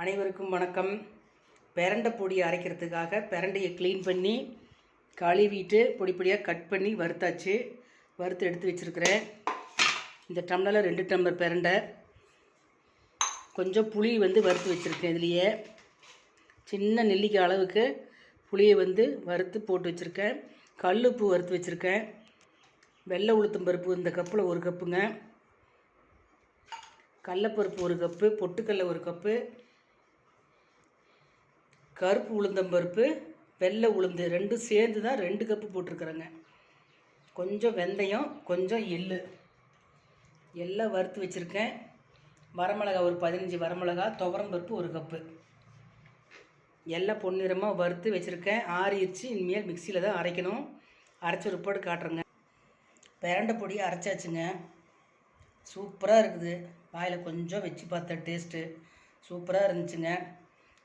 அனைவருக்கும் வணக்கம். பெரண்டை பொடி அரைக்கிறதுக்காக பெரண்டையை க்ளீன் பண்ணி கழுவிட்டு பொடி பொடியாக கட் பண்ணி வறுத்தாச்சு. வறுத்து எடுத்து வச்சுருக்கிறேன். இந்த டம்ளரில் ரெண்டு டம்ளர் பெரண்டை. கொஞ்சம் புளி வந்து வறுத்து வச்சுருக்கேன் இதுலேயே. சின்ன நெல்லிக்காய் அளவுக்கு புளியை வந்து வறுத்து போட்டு வச்சுருக்கேன். கல்லுப்பு வறுத்து வச்சுருக்கேன். வெள்ளை உளுத்தம் பருப்பு இந்த கப்பில் ஒரு கப்புங்க. கடலப்பருப்பு ஒரு கப்பு பொட்டுக்கடல ஒரு கப்பு. கருப்பு உளுந்தம்பருப்பு வெள்ளை உளுந்து ரெண்டும் சேர்ந்து தான் ரெண்டு கப்பு போட்டிருக்குறேங்க. கொஞ்சம் வெந்தயம் கொஞ்சம் எள்ளு. எல்லாம் வறுத்து வச்சுருக்கேன். வரமிளகா ஒரு பதினஞ்சு வரமிளகா துவரம் பருப்பு ஒரு கப்பு எல்லாம் பொன்னிறமாக வறுத்து வச்சுருக்கேன். ஆறிடுச்சு. இனிமேல் மிக்சியில் தான் அரைக்கணும். அரைச்சி ரிப்போர்ட் காட்டுறேங்க. பிரண்டை பொடி அரைச்சாச்சுங்க. சூப்பராக இருக்குது. வாயில் கொஞ்சம் வச்சு பார்த்தேன் டேஸ்ட்டு சூப்பராக இருந்துச்சுங்க.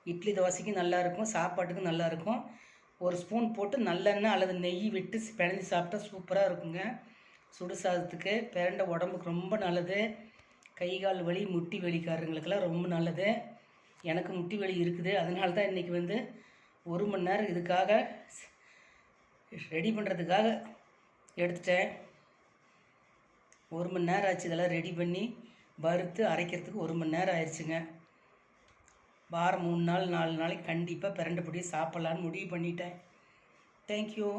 இட்லி தோசைக்கும் நல்லாயிருக்கும் சாப்பாட்டுக்கும் நல்லாயிருக்கும் ஒரு ஸ்பூன் போட்டு நல்லெண்ணெய் அல்லது நெய் விட்டு பிணைஞ்சு சாப்பிட்டா சூப்பராக இருக்குங்க. சுடு சாதத்துக்கு பிரண்டை உடம்புக்கு ரொம்ப நல்லது. கை கால் வலி முட்டி வலிக்காரங்களுக்கெல்லாம் ரொம்ப நல்லது. எனக்கு முட்டி வலி இருக்குது. அதனால தான் இன்றைக்கி வந்து ஒரு மணி நேரம் இதுக்காக ரெடி பண்ணுறதுக்காக எடுத்துட்டேன். ஒரு மணி நேரம் ஆச்சு இதெல்லாம் ரெடி பண்ணி வறுத்து அரைக்கிறதுக்கு ஒரு மணி நேரம் ஆயிடுச்சுங்க வாரம் மூணு நாள் நாலு நாளைக்கு கண்டிப்பாக பிரண்டை பொடி சாப்பிட்லான்னு முடிவு பண்ணிட்டேன். தேங்க்யூ